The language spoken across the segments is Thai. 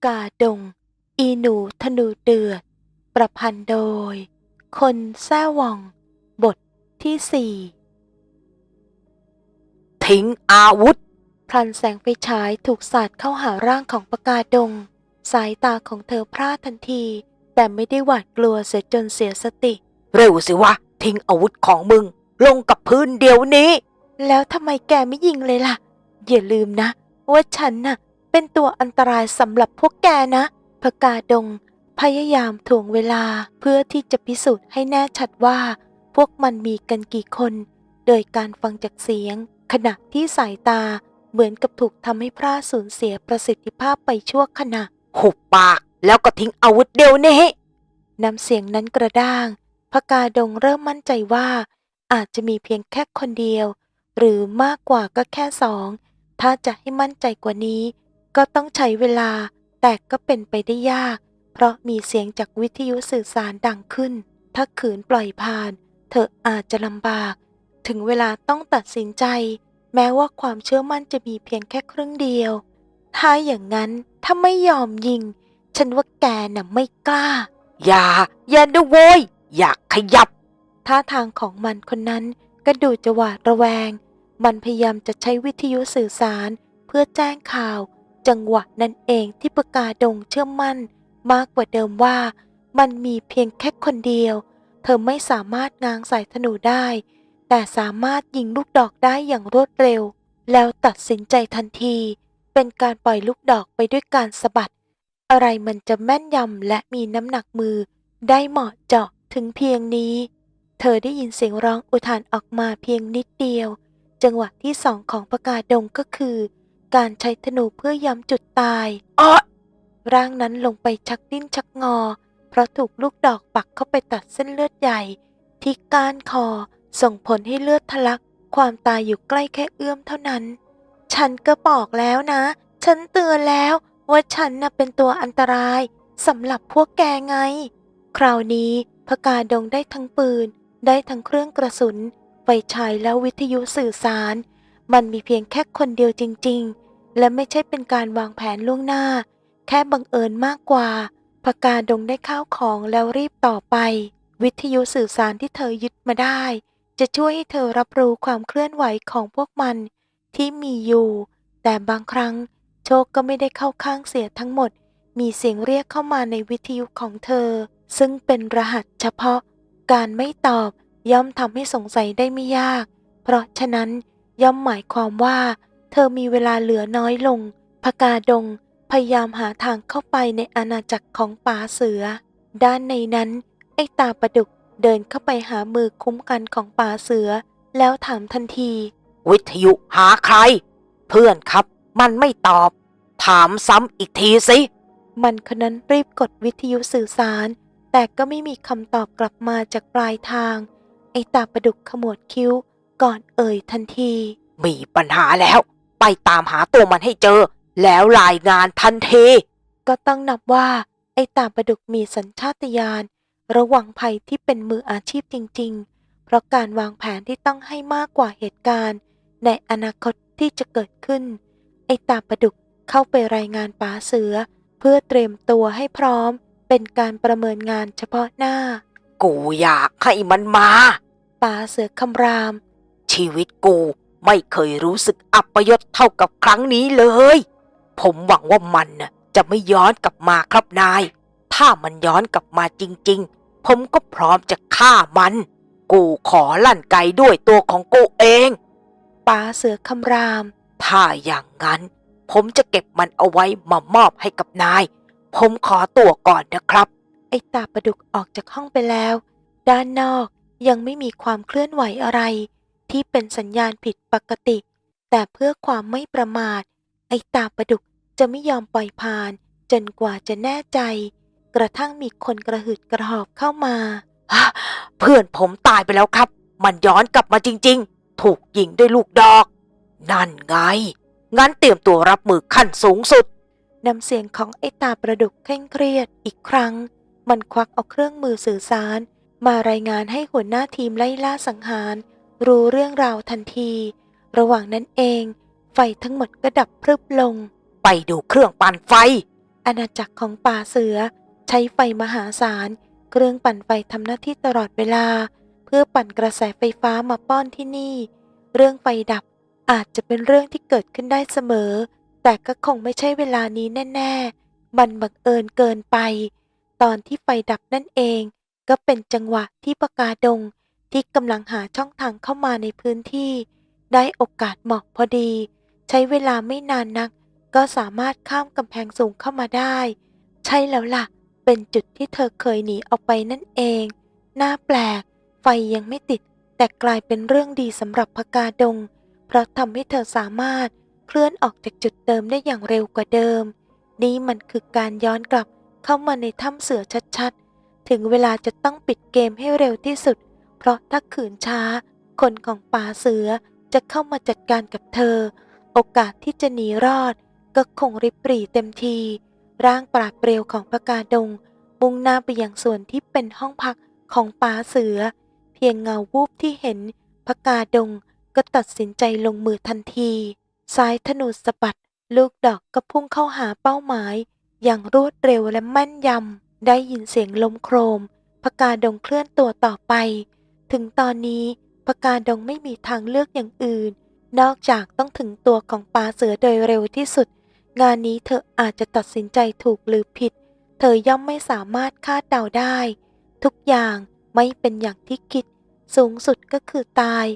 พกาดง อีหนูธนูเดือด ประพันธ์โดย คนแซ่หว่อง บทที่สี่ทิ้งอาวุธ พลันแสงไฟฉายถูกสาดเข้าหาร่างของปกาดง สายตาของเธอพร่าทันที แต่ไม่ได้หวาดกลัวเสียจนเสียสติ เร็วสิวะ ทิ้งอาวุธของมึง ลงกับพื้นเดี๋ยวนี้ แล้วทำไมแกไม่ยิงเลยล่ะ อย่าลืมนะ ว่าฉันน่ะ เป็นตัวอันตรายสำหรับพวกแกนะพกาดง พยายามถ่วงเวลาเพื่อที่จะพิสูจน์ให้แน่ชัดว่า พวกมันมีกันกี่คน โดยการฟังจากเสียง ขณะที่สายตาเหมือนกับถูกทำให้พร่าสูญเสียประสิทธิภาพไปชั่วขณะ หุบปาก แล้วก็ทิ้งอาวุธเดี๋ยวนี้น้ำเสียงนั้นกระด้างพกาดงเริ่มมั่นใจว่า อาจจะมีเพียงแค่คนเดียว หรือมากกว่าก็แค่สอง ถ้าจะให้มั่นใจกว่านี้ ก็ต้องใช้เวลาแต่ก็เป็นไปได้ยาก เพราะมีเสียงจากวิทยุสื่อสารดังขึ้น ถ้าขืนปล่อยผ่าน เธออาจจะลำบาก ถึงเวลาต้องตัดสินใจ แม้ว่าความเชื่อมั่นจะมีเพียงแค่ครึ่งเดียว ถ้าอย่างนั้นถ้าไม่ยอมยิง ฉันว่าแกน่ะไม่กล้า อย่า อย่านะโว้ยอยากขยับ ท่าทางของมันคนนั้นก็ดูจะหวาดระแวง มันพยายามจะใช้วิทยุสื่อสารเพื่อแจ้งข่าว จังหวะนั้นเองที่ปากาดงเชื่อมั่น มากกว่าเดิมว่า มันมีเพียงแค่คนเดียว เธอไม่สามารถง้างสายธนูได้ แต่สามารถยิงลูกดอกได้อย่างรวดเร็ว แล้วตัดสินใจทันที เป็นการปล่อยลูกดอกไปด้วยการสะบัด อะไรมันจะแม่นยำและมีน้ำหนักมือ ได้เหมาะเจาะถึงเพียงนี้ เธอได้ยินเสียงร้องอุทานออกมาเพียงนิดเดียว จังหวะที่สองของประกาศดงก็คือ การใช้ธนูเพื่อย้ำจุดตายอ้อร่างนั้นลงไปชักดิ้นชักงอ เพราะถูกลูกดอกปักเข้าไปตัดเส้นเลือดใหญ่ ที่ก้านคอส่งผลให้เลือดทะลัก ความตายอยู่ใกล้แค่เอื้อมเท่านั้น ฉันก็บอกแล้วนะ ฉันเตือนแล้ว ว่าฉันน่ะเป็นตัวอันตรายสำหรับพวกแกไง คราวนี้พกาดงได้ทั้งปืน ได้ทั้งเครื่องกระสุน ไฟฉายแล้ววิทยุสื่อสาร มันมีเพียงแค่คนเดียวจริง ๆ และไม่ใช่เป็นการวางแผนล่วงหน้า แค่บังเอิญมากกว่าพกาดงได้ข้าวของแล้วรีบต่อไป วิทยุสื่อสารที่เธอยึดมาได้ จะช่วยให้เธอรับรู้ความเคลื่อนไหวของพวกมันที่มีอยู่ แต่บางครั้งโชคก็ไม่ได้เข้าข้างเสียทั้งหมด มีเสียงเรียกเข้ามาในวิทยุของเธอ ซึ่งเป็นรหัสเฉพาะ การไม่ตอบย่อมทำให้สงสัยได้ไม่ยาก เพราะฉะนั้น ย่อมหมายความว่า เธอมีเวลาเหลือน้อยลง พกาดง พยายามหาทางเข้าไปในอาณาจักรของป่าเสือ ด้านในนั้น ไอ้ตาประดุกเดินเข้าไปหามือคุ้มกันของป่าเสือ แล้วถามทันที วิทยุหาใคร เพื่อนครับ มันไม่ตอบ ถามซ้ำอีกทีสิ มันคนนั้นรีบกดวิทยุสื่อสาร แต่ก็ไม่มีคำตอบกลับมาจากปลายทาง ไอ้ตาประดุกขมวดคิ้ว ก่อนเอ่ยทันที มีปัญหาแล้ว ไปตามหาตัวมันให้เจอ แล้วรายงานทันที ก็ต้องนับว่า ไอ้ตาประดุกมีสัญชาตญาณระวังภัยที่เป็นมืออาชีพจริง ๆ เพราะการวางแผนที่ต้องให้มากกว่าเหตุการณ์ ในอนาคตที่จะเกิดขึ้น ไอ้ตาประดุกเข้าไปรายงานป๋าเสือ เพื่อเตรียมตัวให้พร้อม เป็นการประเมินงานเฉพาะหน้า กูอยากให้มันมาป๋าเสือคำราม ชีวิตกูไม่เคยรู้สึกอัปยศเท่ากับครั้งนี้เลย ผมหวังว่ามันน่ะจะไม่ย้อนกลับมาครับนาย ถ้ามันย้อนกลับมาจริง ๆ ผมก็พร้อมจะฆ่ามัน กูขอลั่นไกด้วยตัวของกูเองป๋าเสือคำราม ถ้าอย่างนั้น ผมจะเก็บมันเอาไว้มามอบให้กับนาย ผมขอตัวก่อนนะครับ ไอ้ตาประดุกออกจากห้องไปแล้ว ด้านนอกยังไม่มีความเคลื่อนไหวอะไร ที่เป็นสัญญาณผิดปกติ แต่เพื่อความไม่ประมาท ไอตาประดุกจะไม่ยอมปล่อยผ่าน จนกว่าจะแน่ใจ กระทั่งมีคนกระหืดกระหอบเข้ามา เพื่อนผมตายไปแล้วครับ มันย้อนกลับมาจริง ๆ ถูกยิงด้วยลูกดอก นั่นไง งั้นเตรียมตัวรับมือขั้นสูงสุดนำเสียงของไอตาประดุกเคร่งเครียดอีกครั้ง มันควักเอาเครื่องมือสื่อสาร มารายงานให้หัวหน้าทีมไล่ล่าสังหาร รู้เรื่องราวทันที ระหว่างนั้นเอง ไฟทั้งหมดก็ดับพรึบลง ไปดูเครื่องปั่นไฟ อาณาจักรของป่าเสือ ใช้ไฟมหาศาล เครื่องปั่นไฟทำหน้าที่ตลอดเวลา เพื่อปั่นกระแสไฟฟ้ามาป้อนที่นี่ เรื่องไฟดับอาจจะเป็นเรื่องที่เกิดขึ้นได้เสมอ แต่ก็คงไม่ใช่เวลานี้แน่ ๆ มันบังเอิญเกินไป ตอนที่ไฟดับนั่นเอง ก็เป็นจังหวะที่ปากาดง ที่กำลังหาช่องทางเข้ามาในพื้นที่ ได้โอกาสเหมาะพอดี ใช้เวลาไม่นานนัก ก็สามารถข้ามกำแพงสูงเข้ามาได้ ใช่แล้วล่ะ เป็นจุดที่เธอเคยหนีออกไปนั่นเองน่าแปลก ไฟยังไม่ติด แต่กลายเป็นเรื่องดีสำหรับพกาดง เพราะทำให้เธอสามารถเคลื่อนออกจากจุดเดิมได้อย่างเร็วกว่าเดิม นี่มันคือการย้อนกลับเข้ามาในถ้ำเสือชัดๆ ถึงเวลาจะต้องปิดเกมให้เร็วที่สุด เพราะถ้าขืนช้า คนของป่าเสือจะเข้ามาจัดการกับเธอ โอกาสที่จะหนีรอด ก็คงริบหรี่เต็มที ร่างปราดเปรียวของพกาดงมุ่งหน้าไปยังส่วนที่เป็นห้องพักของป่าเสือ เพียงเงาวูบที่เห็นพกาดงก็ตัดสินใจลงมือทันทีสายธนูสะบัด ลูกดอกก็พุ่งเข้าหาเป้าหมาย อย่างรวดเร็วและแม่นยำ ได้ยินเสียงลมโครมพกาดงเคลื่อนตัวต่อไป ถึงตอนนี้พกาดงไม่มีทางเลือกอย่างอื่น นอกจากต้องถึงตัวของปลาเสือโดยเร็วที่สุด งานนี้เธออาจจะตัดสินใจถูกหรือผิด เธอย่อมไม่สามารถคาดเดาได้ ทุกอย่างไม่เป็นอย่างที่คิด สูงสุดก็คือตาย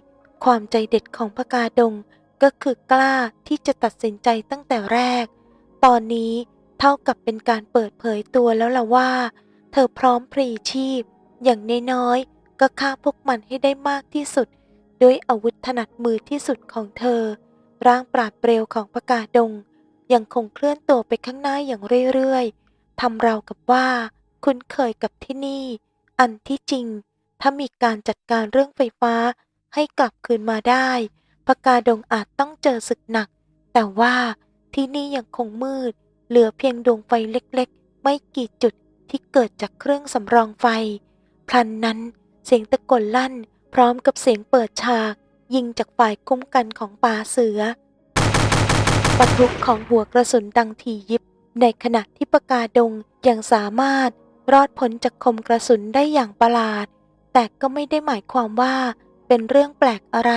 ความใจเด็ดของพกาดงก็คือกล้าที่จะตัดสินใจตั้งแต่แรก ตอนนี้เท่ากับเป็นการเปิดเผยตัวแล้วล่ะว่า เธอพร้อมพลีชีพ อย่างน้อย ก็ฆ่าพวกมันให้ได้มากที่สุด ด้วยอาวุธถนัดมือที่สุดของเธอ ร่างปราดเปรียวของพกาดง ยังคงเคลื่อนตัวไปข้างหน้าอย่างเรื่อยๆทำราวกับว่า คุ้นเคยกับที่นี่ อันที่จริง ถ้ามีการจัดการเรื่องไฟฟ้าให้กลับคืนมาได้พกาดงอาจต้องเจอศึกหนัก แต่ว่าที่นี่ยังคงมืด เหลือเพียงดวงไฟเล็กๆ ไม่กี่จุดที่เกิดจากเครื่องสำรองไฟ พลันนั้น เสียงตะโกนลั่น พร้อมกับเสียงเปิดฉาก ยิงจากฝ่ายคุ้มกันของป่าเสือปะทุของหัวกระสุนดังทียิบ ในขณะที่ปากาดงยังสามารถรอดพ้นจากคมกระสุนได้อย่างประหลาด แต่ก็ไม่ได้หมายความว่าเป็นเรื่องแปลกอะไร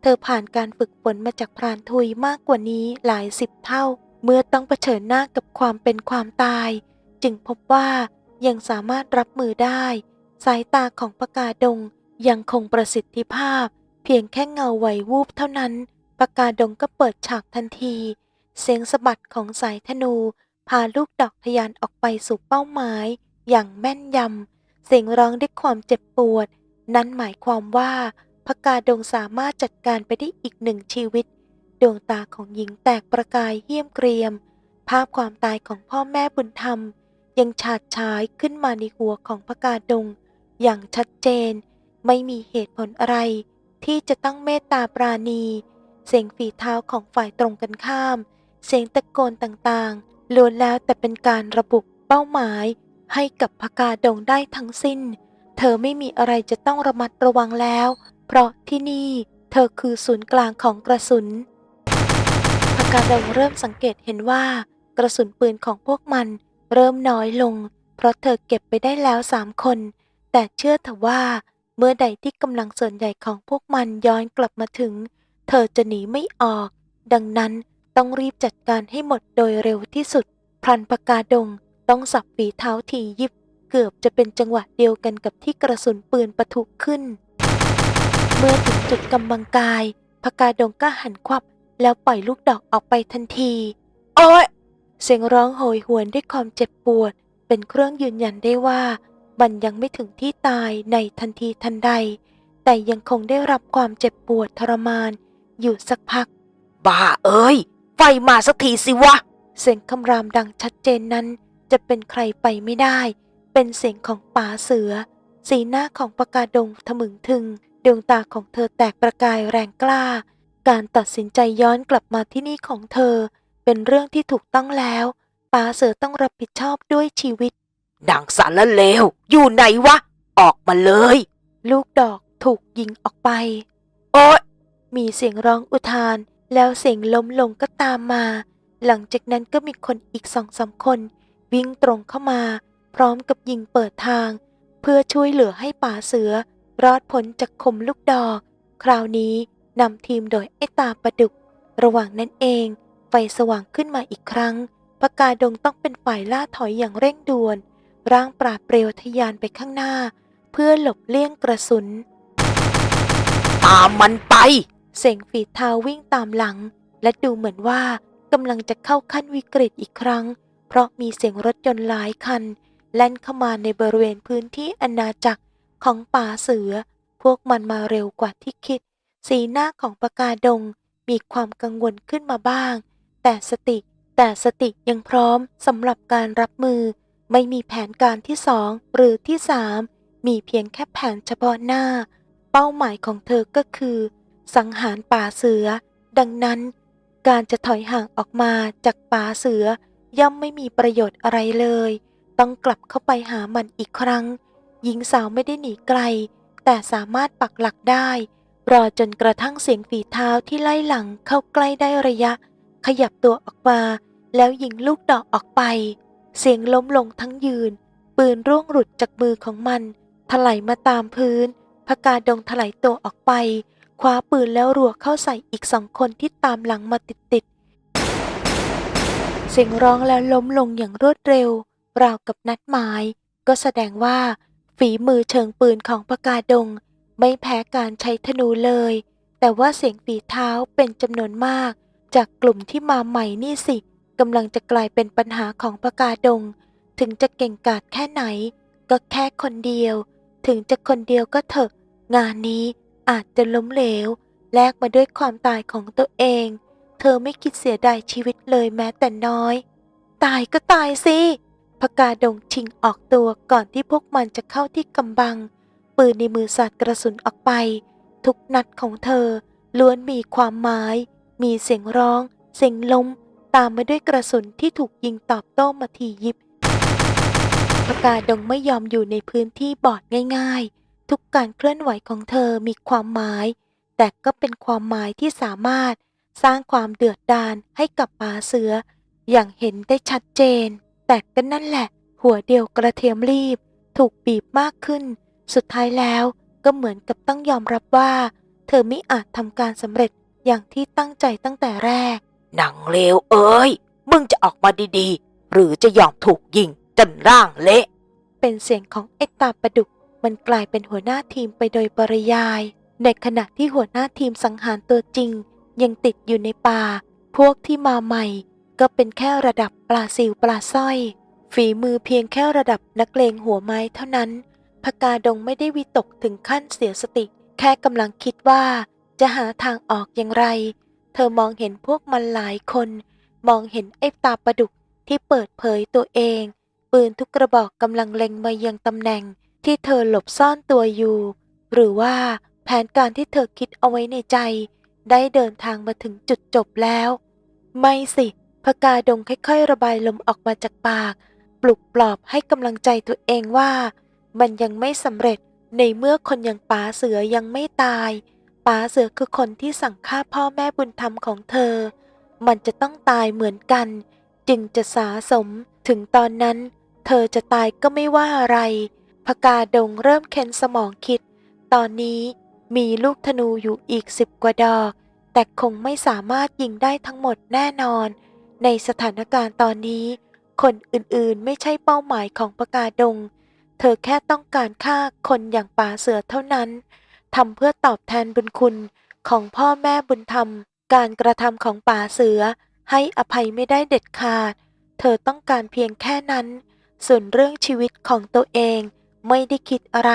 เธอผ่านการฝึกฝนมาจากพรานทุยมากกว่านี้หลายสิบเท่า เมื่อต้องเผชิญหน้ากับความเป็นความตาย จึงพบว่ายังสามารถรับมือได้ สายตาของปากาดงยังคงประสิทธิภาพ เพียงแค่เงาไหววูบเท่านั้นปากาดงก็เปิดฉากทันที เสียงสะบัดของสายธนู พาลูกดอกทยานออกไปสู่เป้าหมาย อย่างแม่นยำเสียงร้องด้วยความเจ็บปวด นั้นหมายความว่าพกาดงสามารถจัดการไปได้อีกหนึ่งชีวิต ดวงตาของหญิงแตกประกายเหี้ยมเกรียม ภาพความตายของพ่อแม่บุญธรรม ยังฉาดฉายขึ้นมาในหัวของพกาดง อย่างชัดเจน ไม่มีเหตุผลอะไร ที่จะต้องเมตตาปราณี เสียงฝีเท้าของฝ่ายตรงกันข้าม เสียงตะโกนต่างๆล้วนแล้วแต่เป็นการระบุเป้าหมายให้กับพกาดงได้ทั้งสิ้น เธอไม่มีอะไรจะต้องระมัดระวังแล้ว เพราะที่นี่เธอคือศูนย์กลางของกระสุนพกาดงเริ่มสังเกตเห็นว่า กระสุนปืนของพวกมันเริ่มน้อยลง เพราะเธอเก็บไปได้แล้วสามคน แต่เชื่อเถอะว่า เมื่อใดที่กำลังส่วนใหญ่ของพวกมันย้อนกลับมาถึง เธอจะหนีไม่ออก ดังนั้นต้องรีบจัดการให้หมดโดยเร็วที่สุดพลันปากาดงต้องสับฝีเท้าทียิบ เกือบจะเป็นจังหวะเดียวกันกับที่กระสุนปืนปะทุขึ้น เมื่อถึงจุดกำบังกายพากาดงก็หันควับ แล้วปล่อยลูกดอกออกไปทันที โอ้ยเสียงร้องโหยหวนด้วยความเจ็บปวด เป็นเครื่องยืนยันได้ว่า มันยังไม่ถึงที่ตายในทันทีทันใด แต่ยังคงได้รับความเจ็บปวดทรมาน อยู่สักพัก บ้าเอ้ย ไฟมาสักทีสิวะ เสียงคำรามดังชัดเจนนั้น จะเป็นใครไปไม่ได้ เป็นเสียงของป๋าเสือ สีหน้าของปากาดงทะมึงทึง ดวงตาของเธอแตกประกายแรงกล้า การตัดสินใจย้อนกลับมาที่นี่ของเธอ เป็นเรื่องที่ถูกต้องแล้วป๋าเสือต้องรับผิดชอบด้วยชีวิต ดังสารเลว อยู่ไหนวะ ออกมาเลย ลูกดอกถูกยิงออกไป โอ๊ยมีเสียงร้องอุทาน แล้วเสียงล้มลงก็ตามมา หลังจากนั้นก็มีคนอีกสองสามคน วิ่งตรงเข้ามา พร้อมกับยิงเปิดทาง เพื่อช่วยเหลือให้ป่าเสือ รอดพ้นจากคมลูกดอก คราวนี้นำทีมโดยไอ้ตาประดุก ระหว่างนั้นเอง ไฟสว่างขึ้นมาอีกครั้งปากาดงต้องเป็นฝ่ายล่าถอยอย่างเร่งด่วน ร่างปราดเปรียวทะยานไปข้างหน้า เพื่อหลบเลี่ยงกระสุน ตามมันไป เสียงฝีเท้าวิ่งตามหลัง และดูเหมือนว่ากำลังจะเข้าขั้นวิกฤตอีกครั้ง เพราะมีเสียงรถยนต์หลายคัน แล่นเข้ามาในบริเวณพื้นที่อาณาจักรของป่าเสือ พวกมันมาเร็วกว่าที่คิด สีหน้าของปากาดงมีความกังวลขึ้นมาบ้าง แต่สติแต่สติยังพร้อมสำหรับการรับมือ ไม่มีแผนการที่สองหรือที่สามมีเพียงแค่แผนเฉพาะหน้า เป้าหมายของเธอก็คือ สังหารป่าเสือ ดังนั้น การจะถอยห่างออกมาจากป่าเสือย่อมไม่มีประโยชน์อะไรเลย ต้องกลับเข้าไปหามันอีกครั้ง หญิงสาวไม่ได้หนีไกล แต่สามารถปักหลักได้ รอจนกระทั่งเสียงฝีเท้าที่ไล่หลังเข้าใกล้ได้ระยะ ขยับตัวออกมา แล้วยิงลูกดอกออกไป เสียงล้มลงทั้งยืน ปืนร่วงหลุดจากมือของมัน ถลายมาตามพื้นพกาดงถลายตัวออกไป คว้าปืนแล้วรัวเข้าใส่อีกสองคนที่ตามหลังมาติดๆ เสียงร้องแล้วล้มลงอย่างรวดเร็ว ราวกับนัดหมาย ก็แสดงว่า ฝีมือเชิงปืนของพกาดง ไม่แพ้การใช้ธนูเลย แต่ว่าเสียงฝีเท้าเป็นจำนวนมาก จากกลุ่มที่มาใหม่นี่สิ กำลังจะกลายเป็นปัญหาของพกาดง ถึงจะเก่งกาจแค่ไหน ก็แค่คนเดียว ถึงจะคนเดียวก็เถอะ งานนี้อาจจะล้มเหลว แลกมาด้วยความตายของตัวเอง เธอไม่คิดเสียดายชีวิตเลยแม้แต่น้อย ตายก็ตายสิพกาดงชิงออกตัวก่อนที่พวกมันจะเข้าที่กำบัง ปืนในมือสาดกระสุนออกไป ทุกนัดของเธอล้วนมีความหมาย มีเสียงร้อง เสียงล้ม ตามมาด้วยกระสุนที่ถูกยิงตอบโต้มาทียิบปากาดงไม่ยอมอยู่ในพื้นที่บอดง่ายๆ ทุกการเคลื่อนไหวของเธอมีความหมาย แต่ก็เป็นความหมายที่สามารถสร้างความเดือดดาลให้กับป่าเสือ อย่างเห็นได้ชัดเจน แต่ก็นั่นแหละ หัวเดียวกระเทียมรีบ ถูกบีบมากขึ้น สุดท้ายแล้วก็เหมือนกับต้องยอมรับว่า เธอไม่อาจทำการสำเร็จอย่างที่ตั้งใจตั้งแต่แรก หนังเลวเอ้ย มึงจะออกมาดีๆ หรือจะยอมถูกยิงจนร่างเละ เป็นเสียงของไอ้ตาประดุก มันกลายเป็นหัวหน้าทีมไปโดยปริยาย ในขณะที่หัวหน้าทีมสังหารตัวจริง ยังติดอยู่ในป่า พวกที่มาใหม่ ก็เป็นแค่ระดับปลาซิวปลาสร้อย ฝีมือเพียงแค่ระดับนักเลงหัวไม้เท่านั้นพกาดงไม่ได้วิตกถึงขั้นเสียสติ แค่กำลังคิดว่า จะหาทางออกอย่างไร ธอมองเห็นพวกมันหลายคน มองเห็นไอ้ตาประดุกที่เปิดเผยตัวเอง ปืนทุกกระบอกกำลังเล็งมายังตำแหน่งที่เธอหลบซ่อนตัวอยู่ หรือว่าแผนการที่เธอคิดเอาไว้ในใจ ได้เดินทางมาถึงจุดจบแล้ว ไม่สิพกาดงค่อยๆ ระบายลมออกมาจากปาก ปลุกปลอบให้กำลังใจตัวเองว่า มันยังไม่สำเร็จในเมื่อคนอย่างป๋าเสือยังไม่ตาย ป๋าเสือคือคนที่สั่งฆ่าพ่อแม่บุญธรรมของเธอ มันจะต้องตายเหมือนกัน จึงจะสาสม ถึงตอนนั้น เธอจะตายก็ไม่ว่าอะไรพกาดงเริ่มเค้นสมองคิด ตอนนี้มีลูกธนูอยู่อีกสิบกว่าดอก แต่คงไม่สามารถยิงได้ทั้งหมดแน่นอน ในสถานการณ์ตอนนี้ คนอื่นๆไม่ใช่เป้าหมายของปกาดง เธอแค่ต้องการฆ่าคนอย่างป่าเสือเท่านั้น ทำเพื่อตอบแทนบุญคุณของพ่อแม่บุญธรรม การกระทำของป่าเสือ ให้อภัยไม่ได้เด็ดขาด เธอต้องการเพียงแค่นั้น ส่วนเรื่องชีวิตของตัวเองไม่ได้คิดอะไร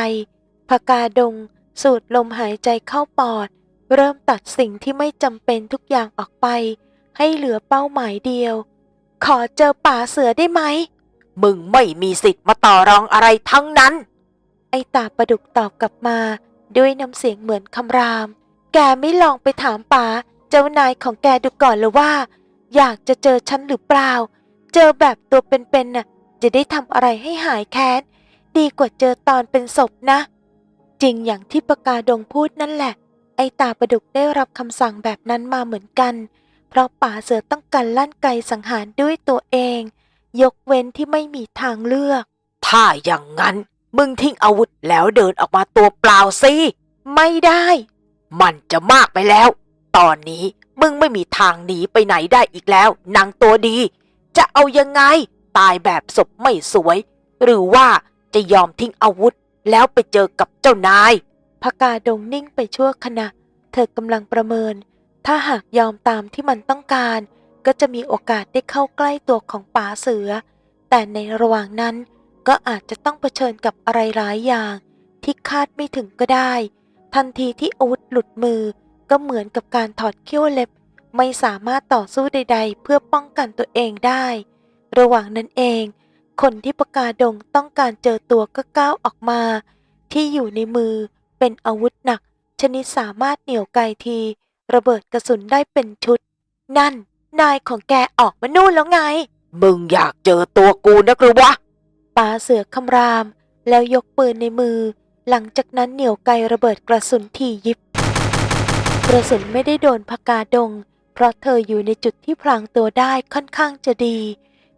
พกาดง สูดลมหายใจเข้าปอด เริ่มตัดสิ่งที่ไม่จำเป็นทุกอย่างออกไป ให้เหลือเป้าหมายเดียว ขอเจอป่าเสือได้ไหม มึงไม่มีสิทธิ์มาต่อรองอะไรทั้งนั้น ไอตาประดุกตอบกลับมา ด้วยน้ำเสียงเหมือนคำราม แกไม่ลองไปถามป๋าเจ้านายของแกดูก่อนเลยว่า อยากจะเจอฉันหรือเปล่า เจอแบบตัวเป็นๆน่ะ จะได้ทำอะไรให้หายแค้น ดีกว่าเจอตอนเป็นศพนะ จริงอย่างที่ปากาดงพูดนั่นแหละ ไอตาประดุกได้รับคำสั่งแบบนั้นมาเหมือนกัน เพราะป่าเสือต้องการลั่นไกสังหารด้วยตัวเอง ยกเว้นที่ไม่มีทางเลือก ถ้าอย่างนั้น มึงทิ้งอาวุธแล้วเดินออกมาตัวเปล่าสิไม่ได้ มันจะมากไปแล้ว ตอนนี้มึงไม่มีทางหนีไปไหนได้อีกแล้วนางตัวดี จะเอายังไง ตายแบบศพไม่สวย หรือว่าจะยอมทิ้งอาวุธแล้วไปเจอกับเจ้านายพกาดงนิ่งไปชั่วขณะ เธอกำลังประเมิน ถ้าหากยอมตามที่มันต้องการ ก็จะมีโอกาสได้เข้าใกล้ตัวของป๋าเสือ แต่ในระหว่างนั้น ก็อาจจะต้องเผชิญกับอะไรหลายอย่าง ที่คาดไม่ถึงก็ได้ ทันทีที่อาวุธหลุดมือ ก็เหมือนกับการถอดเขี้ยวเล็บ ไม่สามารถต่อสู้ใด ๆ เพื่อป้องกันตัวเองได้ ระหว่างนั้นเอง คนที่ปากาดงต้องการเจอตัวก็ก้าวออกมา ที่อยู่ในมือเป็นอาวุธหนัก ชนิดสามารถเหนี่ยวไกที ระเบิดกระสุนได้เป็นชุด นั่น นายของแกออกมานู่นแล้วไง มึงอยากเจอตัวกูนักหรือวะ ป๋าเสือคำราม แล้วยกปืนในมือ หลังจากนั้นเหนี่ยวไกระเบิดกระสุนทียิบ กระสุนไม่ได้โดนพกาดง เพราะเธออยู่ในจุดที่พลางตัวได้ค่อนข้างจะดี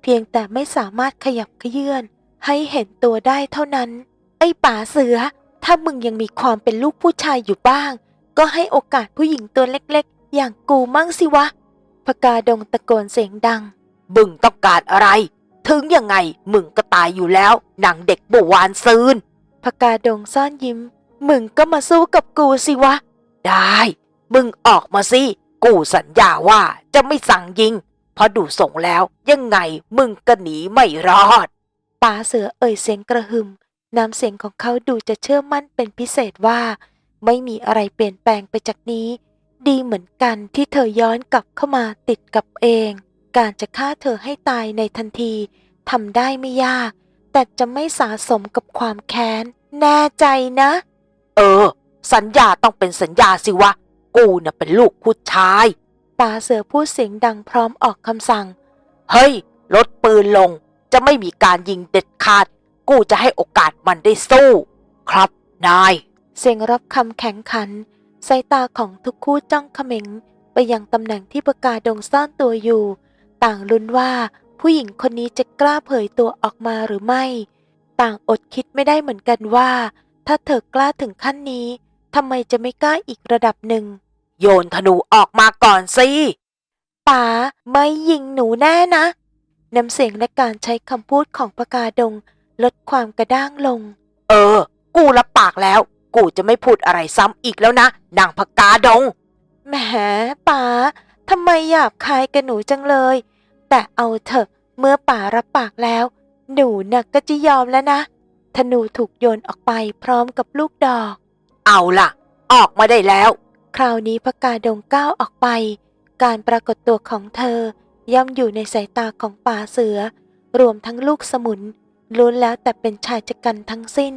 เพียงแต่ไม่สามารถขยับเขยื่อน ให้เห็นตัวได้เท่านั้น ไอ้ป๋าเสือ ถ้ามึงยังมีความเป็นลูกผู้ชายอยู่บ้าง ก็ให้โอกาสผู้หญิงตัวเล็กๆ อย่างกูมั่งสิวะพกาดงตะโกนเสียงดังมึงต้องการอะไร ถึงยังไงมึงก็ตายอยู่แล้วหนังเด็กบวานซืนพกาดงซ่อนยิ้ม มึงก็มาสู้กับกูสิวะ ได้ มึงออกมาสิ กูสัญญาว่าจะไม่สั่งยิง เพราะดูส่งแล้วยังไงมึงก็หนีไม่รอดป๋าเสือเอ่ยเสียงกระหึ่มน้ำเสียงของเขาดูจะเชื่อมั่นเป็นพิเศษว่า ไม่มีอะไรเปลี่ยนแปลงไปจากนี้ ดีเหมือนกันที่เธอย้อนกลับเข้ามาติดกับเอง การจะฆ่าเธอให้ตายในทันทีทำได้ไม่ยาก แต่จะไม่สะสมกับความแค้น แน่ใจนะ เออ สัญญาต้องเป็นสัญญาสิวะ กูน่ะเป็นลูกผู้ชายป๋าเสือพูดเสียงดังพร้อมออกคำสั่ง เฮ้ย ลดปืนลง จะไม่มีการยิงเด็ดขาด กูจะให้โอกาสมันได้สู้ ครับนาย เสียงรับคำแข็งขัน สายตาของทุกคู่จ้องเขม็ง ไปยังตำแหน่งที่ปากาดงซ่อนตัวอยู่ ต่างลุ้นว่าผู้หญิงคนนี้จะกล้าเผยตัวออกมาหรือไม่ ต่างอดคิดไม่ได้เหมือนกันว่า ถ้าเธอกล้าถึงขั้นนี้ทำไมจะไม่กล้าอีกระดับหนึ่ง โยนธนูออกมาก่อนสิป๋าไม่ยิงหนูแน่นะน้ำเสียงและการใช้คำพูดของปากาดง ลดความกระด้างลง เออ กูรับปากแล้ว กูจะไม่พูดอะไรซ้ำอีกแล้วนะนางพกาดงแหมป๋าทำไมหยาบคายกับหนูจังเลย แต่เอาเถอะเมื่อป๋ารับปากแล้ว หนูน่ะก็จะยอมแล้วนะ ธนูถูกโยนออกไปพร้อมกับลูกดอก เอาล่ะ ออกมาได้แล้ว คราวนี้พกาดงก้าวออกไป การปรากฏตัวของเธอย่อมอยู่ในสายตาของป่าเสือ รวมทั้งลูกสมุนล้วนแล้วแต่เป็นชายชะกันทั้งสิ้น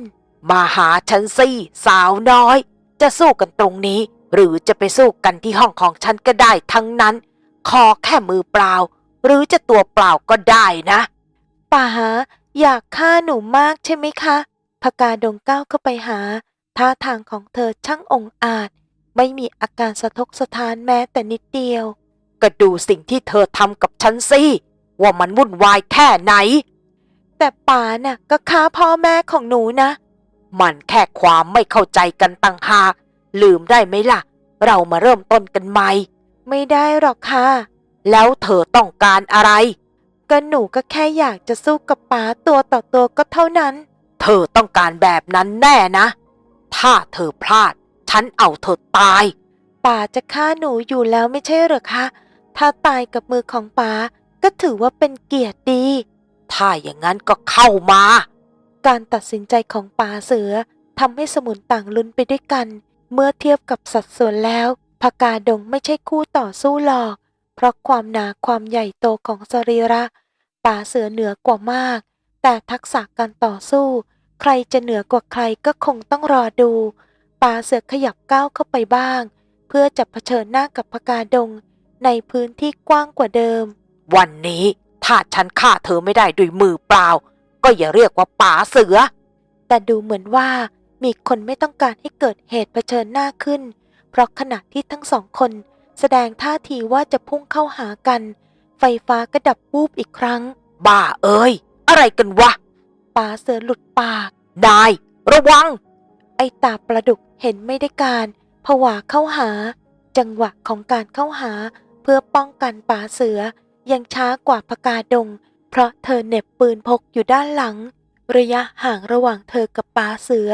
มาหาฉันสิสาวน้อย จะสู้กันตรงนี้ หรือจะไปสู้กันที่ห้องของฉันก็ได้ทั้งนั้นขอแค่มือเปล่า หรือจะตัวเปล่าก็ได้นะป่าอยากฆ่าหนูมากใช่ไหมคะพกาดงก้าวเข้าไปหา ท่าทางของเธอช่างองอาจ ไม่มีอาการสะทกสะท้านแม้แต่นิดเดียว ก็ดูสิ่งที่เธอทำกับฉันสิ ว่ามันวุ่นวายแค่ไหน แต่ป่าน่ะก็ฆ่าพ่อแม่ของหนูนะ มันแค่ความไม่เข้าใจกันต่างหาก ลืมได้ไหมล่ะ เรามาเริ่มต้นกันใหม่ ไม่ได้หรอกค่ะ แล้วเธอต้องการอะไร ก็หนูก็แค่อยากจะสู้กับป๋าตัวต่อตัวก็เท่านั้น เธอต้องการแบบนั้นแน่นะ ถ้าเธอพลาด ฉันเอาเธอตาย ป๋าจะฆ่าหนูอยู่แล้วไม่ใช่เหรอคะ ถ้าตายกับมือของป๋าก็ถือว่าเป็นเกียรติดี ถ้าอย่างนั้นก็เข้ามา การตัดสินใจของป๋าเสือทำให้สมุนต่างลุ้นไปด้วยกัน เมื่อเทียบกับสัดส่วนแล้วพกาดงไม่ใช่คู่ต่อสู้หรอก เพราะความหนาความใหญ่โตของสรีระป๋าเสือเหนือกว่ามาก แต่ทักษะการต่อสู้ ใครจะเหนือกว่าใครก็คงต้องรอดูป๋าเสือขยับก้าวเข้าไปบ้าง เพื่อจะเผชิญหน้ากับพกาดง ในพื้นที่กว้างกว่าเดิม วันนี้ถ้าฉันฆ่าเธอไม่ได้ด้วยมือเปล่า ก็อย่าเรียกว่าป๋าเสือ แต่ดูเหมือนว่ามีคนไม่ต้องการให้เกิดเหตุเผชิญหน้าขึ้น เพราะขณะที่ทั้งสองคน แสดงท่าทีว่าจะพุ่งเข้าหากัน ไฟฟ้าก็ดับวูบอีกครั้ง บ้าเอ้ย อะไรกันวะป๋าเสือหลุดปาก นาย ระวัง ไอตาประดุกเห็นไม่ได้การผวาเข้าหา จังหวะของการเข้าหา เพื่อป้องกันป่าเสือ ยังช้ากว่าพกาดง เพราะเธอเหน็บปืนพกอยู่ด้านหลัง ระยะห่างระหว่างเธอกับป่าเสือ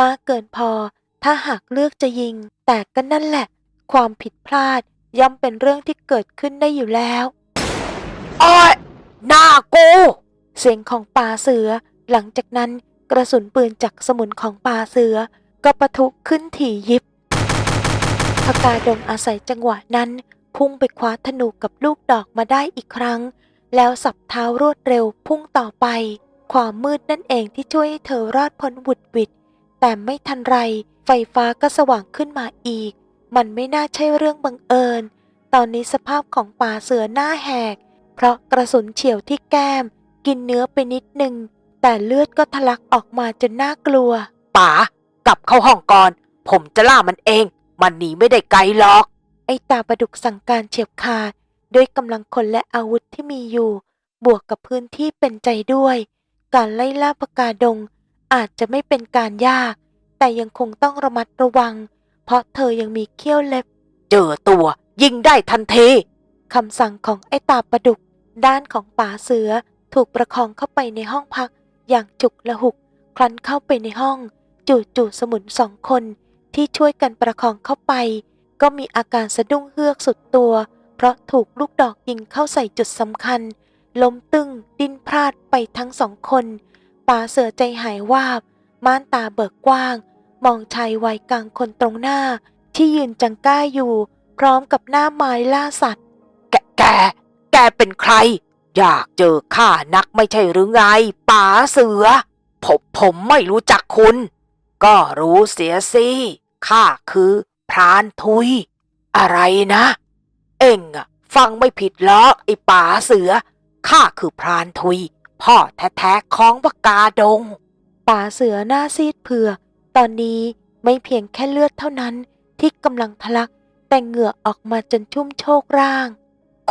มากเกินพอ ถ้าหากเลือกจะยิง แต่ก็นั่นแหละ ความผิดพลาดย่อมเป็นเรื่องที่เกิดขึ้นได้อยู่แล้วอ้อยหน้ากูเสียงของป่าเสือ หลังจากนั้นกระสุนปืนจากสมุนของป่าเสือ ก็ปะทุขึ้นถี่ยิบพกาดงอาศัยจังหวะนั้น พุ่งไปคว้าธนูกับลูกดอกมาได้อีกครั้ง แล้วสับเท้ารวดเร็วพุ่งต่อไป ความมืดนั่นเองที่ช่วยให้เธอรอดพ้นหวุดหวิดแต่ไม่ทันไร ไฟฟ้าก็สว่างขึ้นมาอีก มันไม่น่าใช่เรื่องบังเอิญ ตอนนี้สภาพของป่าเสือหน้าแหก เพราะกระสุนเฉียวที่แก้ม กินเนื้อไปนิดหนึ่งแต่เลือดก็ทะลักออกมาจนน่ากลัว ป๋ากลับเข้าห้องก่อน ผมจะล่ามันเอง มันหนีไม่ได้ไกลหรอก ไอ้ตาประดุกสั่งการเฉียบขาด ด้วยกำลังคนและอาวุธที่มีอยู่ บวกกับพื้นที่เป็นใจด้วย การไล่ล่าปกาดง อาจจะไม่เป็นการยาก แต่ยังคงต้องระมัดระวัง เพราะเธอยังมีเขี้ยวเล็บ เจอตัวยิงได้ทันทีคำสั่งของไอ้ตาประดุก ด้านของป่าเสือถูกประคองเข้าไปในห้องพัก อย่างฉุกละหุก คลันเข้าไปในห้อง จู่ๆสมุนสองคน ที่ช่วยกันประคองเข้าไป ก็มีอาการสะดุ้งเฮือกสุดตัว เพราะถูกลูกดอกยิงเข้าใส่จุดสำคัญ ล้มตึงดิ้นพลาดไปทั้งสองคน ป่าเสือใจหายวาบ ม่านตาเบิกกว้าง มองชายวัยกลางคนตรงหน้า ที่ยืนจังก้าอยู่ พร้อมกับหน้าไม้ล่าสัตว์ แกแกแกเป็นใคร อยากเจอข้านักไม่ใช่หรือไงป๋าเสือ ผมผมไม่รู้จักคุณ ก็รู้เสียสิข้าคือพรานทุย อะไรนะ เอ็งอะฟังไม่ผิดหรอกไอ้ป๋าเสือข้าคือพรานทุย พ่อแท้ๆของปากาดงป่าเสือหน้าซีดเผือก ตอนนี้ไม่เพียงแค่เลือดเท่านั้นที่กำลังทะลักแต่เหงื่อออกมาจนชุ่มโชกร่าง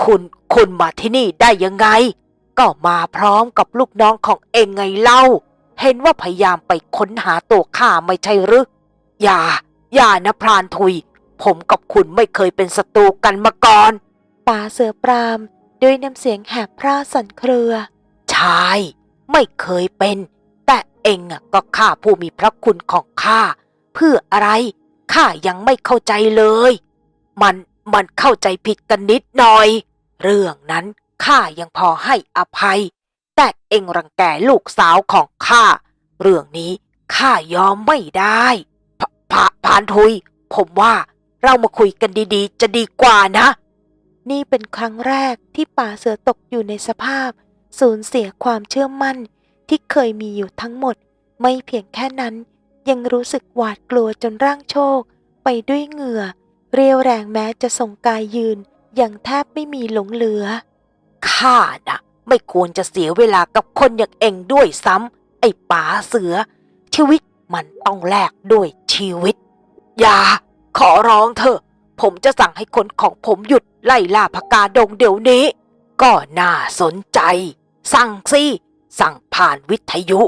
คุณคุณมาที่นี่ได้ยังไง ก็มาพร้อมกับลูกน้องของเองไงเล่า เห็นว่าพยายามไปค้นหาตัวข้าไม่ใช่หรือ อย่า อย่านะพรานทุย ผมกับคุณไม่เคยเป็นศัตรูกันมาก่อนป่าเสือปรามด้วยน้ำเสียงแหบพร่าสั่นเครือใช่ไม่เคยเป็นแต่ เองก็ข้าผู้มีพระคุณของข้าเพื่ออะไรข้ายังไม่เข้าใจเลย มันมันเข้าใจผิดกันนิดหน่อย เรื่องนั้นข้ายังพอให้อภัย แต่เองรังแกลูกสาวของข้าเรื่องนี้ข้ายอมไม่ได้พพาพานทุย ผมว่าเรามาคุยกันดีๆ จะดีกว่านะ นี่เป็นครั้งแรกที่ป่าเสือตกอยู่ในสภาพ สูญเสียความเชื่อมั่น ที่เคยมีอยู่ทั้งหมด ไม่เพียงแค่นั้น ยังรู้สึกหวาดกลัวจนร่างโชคไปด้วยเหงื่อ เรียวแรงแม้จะส่งกายยืนอย่างแทบไม่มีหลงเหลือ ข้าน่ะ ไม่ควรจะเสียเวลากับคนอย่างเองด้วยซ้ำไอ้ป๋าเสือ ชีวิตมันต้องแลกด้วยชีวิต อย่า ขอร้องเถอะ ผมจะสั่งให้คนของผมหยุดไล่ล่าพกาดงเดี๋ยวนี้ ก็น่าสนใจ สั่งสิ สั่งผ่านวิทยุ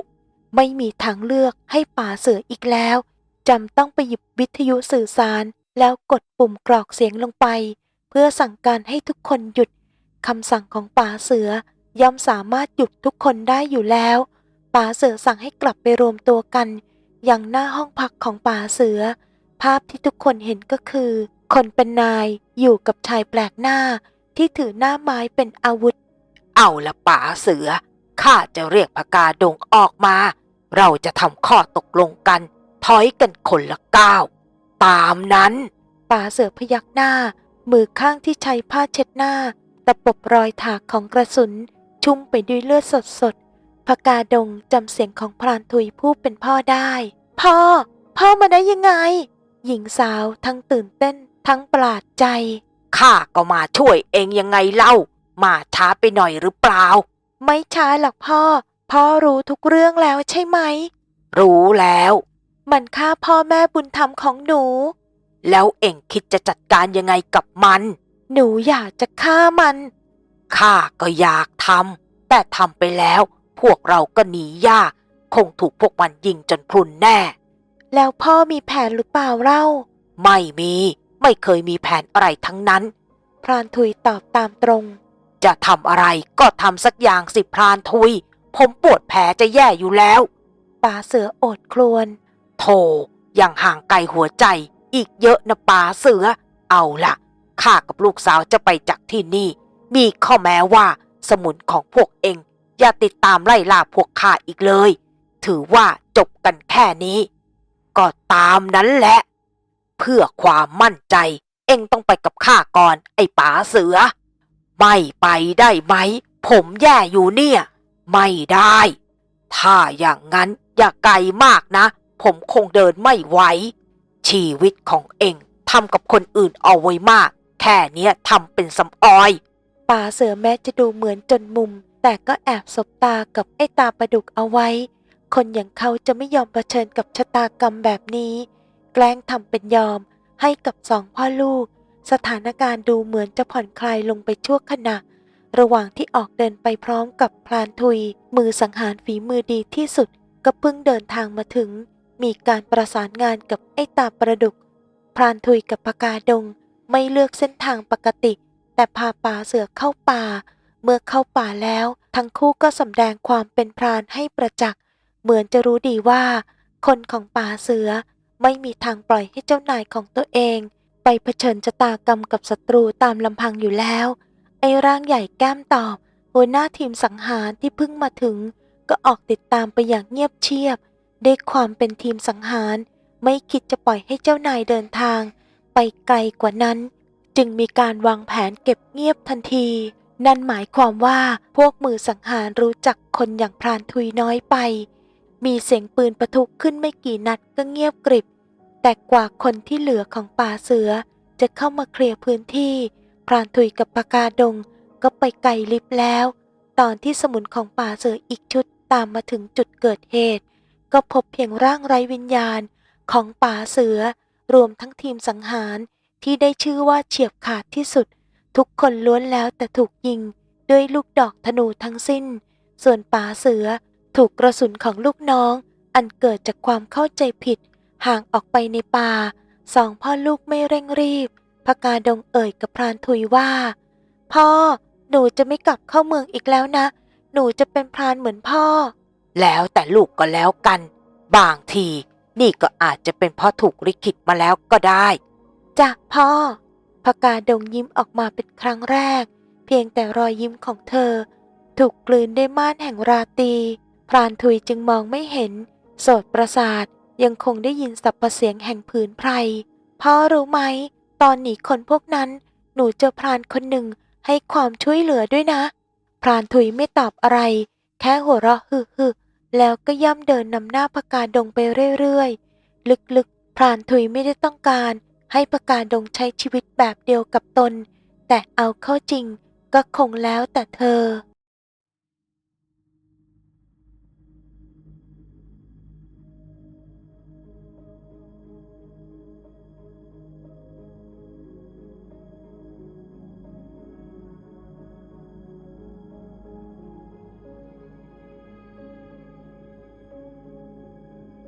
ไม่มีทางเลือกให้ป่าเสืออีกแล้วจำต้องไปหยิบวิทยุสื่อสารแล้วกดปุ่มกรอกเสียงลงไป เพื่อสั่งการให้ทุกคนหยุดคำสั่งของป่าเสือย่อมสามารถหยุดทุกคนได้อยู่แล้วป่าเสือสั่งให้กลับไปรวมตัวกัน อย่างหน้าห้องพักของป่าเสือ ภาพที่ทุกคนเห็นก็คือ คนเป็นนายอยู่กับชายแปลกหน้าที่ถือหน้าไม้เป็นอาวุธ เอาละป๋าเสือ ข้าจะเรียกพกาดงออกมา เราจะทำข้อตกลงกัน ถอยกันคนละก้าว ตามนั้นป่าเสือพยักหน้า มือข้างที่ใช้ผ้าเช็ดหน้าตะปบรอยถากของกระสุน ชุ่มไปด้วยเลือดสดสดๆพกาดงจำเสียงของพรานทุยผู้เป็นพ่อได้ พ่อ พ่อมาได้ยังไง หญิงสาวทั้งตื่นเต้น ทั้งประหลาดใจข้าก็มาช่วยเองยังไงเล่า มาช้าไปหน่อยหรือเปล่า ไม่ช้าหรอกพ่อ พ่อรู้ทุกเรื่องแล้วใช่ไหม รู้แล้ว มันฆ่าพ่อแม่บุญธรรมของหนู แล้วเองคิดจะจัดการยังไงกับมัน หนูอยากจะฆ่ามัน ข้าก็อยากทแต่ทำไปแล้ว พวกเราก็หนียาก คงถูกพวกมันยิงจนพรุนแน่ แล้วพ่อมีแผนหรือเปล่าเล่า ไม่มี ไม่เคยมีแผนอะไรทั้งนั้น พรานทุยตอบตามตรง จะทำอะไรก็ทำสักอย่างสิพรานทุย ผมปวดแผลจะแย่อยู่แล้วป่าเสือโอดครวญโธ่ยังห่างไกลหัวใจ อีกเยอะนะป่าเสือ เอาล่ะข้ากับลูกสาวจะไปจากที่นี่ มีข้อแม้ว่าสมุนของพวกเอง อย่าติดตามไล่ล่าพวกข้าอีกเลย ถือว่าจบกันแค่นี้ ก็ตามนั้นแหละ เพื่อความมั่นใจ เองต้องไปกับข้าก่อนไอ้ป๋าเสือ ไม่ไปได้ไหม ผมแย่อยู่เนี่ย ไม่ได้ ถ้าอย่างนั้นอย่าไกลมากนะ ผมคงเดินไม่ไหว ชีวิตของเองทำกับคนอื่นเอาไว้มาก แค่เนี้ยทำเป็นสำออยป่าเสือแม้จะดูเหมือนจนมุม แต่ก็แอบสบตากับไอ้ตาประดุกเอาไว้ คนอย่างเขาจะไม่ยอมเผชิญกับชะตากรรมแบบนี้ แกล้งทำเป็นยอมให้กับสองพ่อลูก สถานการณ์ดูเหมือนจะผ่อนคลายลงไปชั่วขณะ ระหว่างที่ออกเดินไปพร้อมกับพลานทุย มือสังหารฝีมือดีที่สุด ก็เพิ่งเดินทางมาถึง มีการประสานงานกับไอ้ตาประดุกพรานทุยกับปากาดง ไม่เลือกเส้นทางปกติ แต่พาป่าเสือเข้าป่า เมื่อเข้าป่าแล้ว ทั้งคู่ก็สำแดงความเป็นพรานให้ประจักษ์เหมือนจะรู้ดีว่า คนของป่าเสือไม่มีทางปล่อยให้เจ้านายของตัวเอง ไปเผชิญชะตากรรมกับศัตรูตามลำพังอยู่แล้ว ไอ้ร่างใหญ่แก้มตอบ หัวหน้าทีมสังหารที่เพิ่งมาถึง ก็ออกติดตามไปอย่างเงียบเชียบ ด้วยความเป็นทีมสังหาร ไม่คิดจะปล่อยให้เจ้านายเดินทาง ไปไกลกว่านั้น จึงมีการวางแผนเก็บเงียบทันที นั่นหมายความว่าพวกมือสังหารรู้จักคนอย่างพรานทุยน้อยไป มีเสียงปืนประทุขึ้นไม่กี่นัดก็เงียบกริบ แต่กว่าคนที่เหลือของป่าเสือ จะเข้ามาเคลียร์พื้นที่ พรานทุยกับปากาดงก็ไปไกลลิบแล้ว ตอนที่สมุนของป่าเสืออีกชุดตามมาถึงจุดเกิดเหตุ ก็พบเพียงร่างไร้วิญญาณของป่าเสือ รวมทั้งทีมสังหารที่ได้ชื่อว่าเฉียบขาดที่สุด ทุกคนล้วนแล้วแต่ถูกยิง ด้วยลูกดอกธนูทั้งสิ้น ส่วนป่าเสือถูกกระสุนของลูกน้อง อันเกิดจากความเข้าใจผิด ห่างออกไปในป่าสองพ่อลูกไม่เร่งรีบพกาดงเอ่ยกับพรานทุยว่า พ่อ หนูจะไม่กลับเข้าเมืองอีกแล้วนะ หนูจะเป็นพรานเหมือนพ่อ แล้วแต่ลูกก็แล้วกัน บางที นี่ก็อาจจะเป็นเพราะถูกลิขิตมาแล้วก็ได้จ้ะพ่อพกาดงยิ้มออกมาเป็นครั้งแรก เพียงแต่รอยยิ้มของเธอ ถูกกลืนด้วยม่านแห่งราตรีพรานทุยจึงมองไม่เห็น โสดประสาท ยังคงได้ยินสับประเสียงแห่งผืนไพรพ่อรู้ไหม ตอนหนีคนพวกนั้น หนูเจอพรานคนหนึ่งให้ความช่วยเหลือด้วยนะ พรานทุยไม่ตอบอะไร แค่หัวเราะฮึฮึแล้วก็ย่ำเดินนำหน้าพกาดงไปเรื่อยๆ ลึกๆ พรานทุยไม่ได้ต้องการ ให้พกาดงใช้ชีวิตแบบเดียวกับตน แต่เอาเข้าจริงก็คงแล้วแต่เธอ